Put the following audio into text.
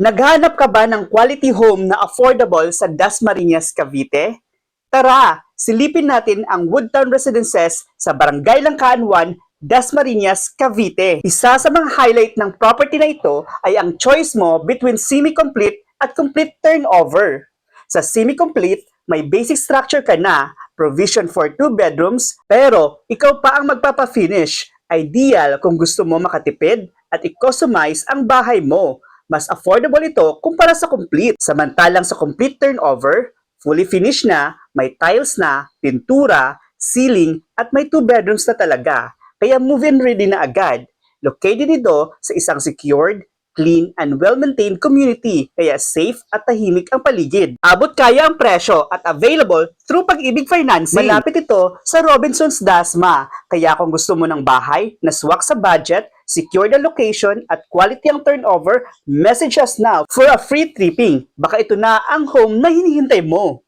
Naghanap ka ba ng quality home na affordable sa Dasmariñas, Cavite? Tara, silipin natin ang Woodtown Residences sa Barangay Langkaan 1, Dasmariñas, Cavite. Isa sa mga highlight ng property na ito ay ang choice mo between semi-complete at complete turnover. Sa semi-complete, may basic structure ka na, provision for two bedrooms, pero ikaw pa ang magpapa-finish. Ideal kung gusto mo makatipid at i-customize ang bahay mo. Mas affordable ito kumpara sa complete. Samantalang sa complete turnover, fully finished na, may tiles na, pintura, ceiling, at may two bedrooms na talaga. Kaya move-in ready na agad. Located ito sa isang secured, clean, and well-maintained community, kaya safe at tahimik ang paligid. Abot kaya ang presyo at available through Pag-ibig Financing. Malapit ito sa Robinsons Dasma, kaya kung gusto mo ng bahay na swak sa budget, secure the location at quality ang turnover, message us now for a free tripping. Baka ito na ang home na hinihintay mo.